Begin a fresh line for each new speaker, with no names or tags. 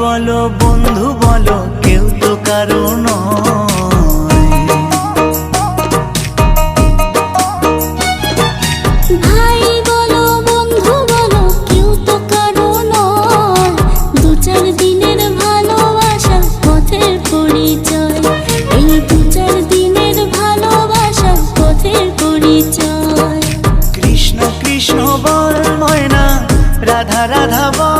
বলো বন্ধু বলো কেউ তো কারও
ভাই বলো বন্ধু বলো কেউ তো কারও দু চার দিনের ভালোবাসার পথের পরিচয়। এই দু চার দিনের ভালোবাসার পথের পরিচয়।
কৃষ্ণ কৃষ্ণ বল ময়না রাধা রাধা বল।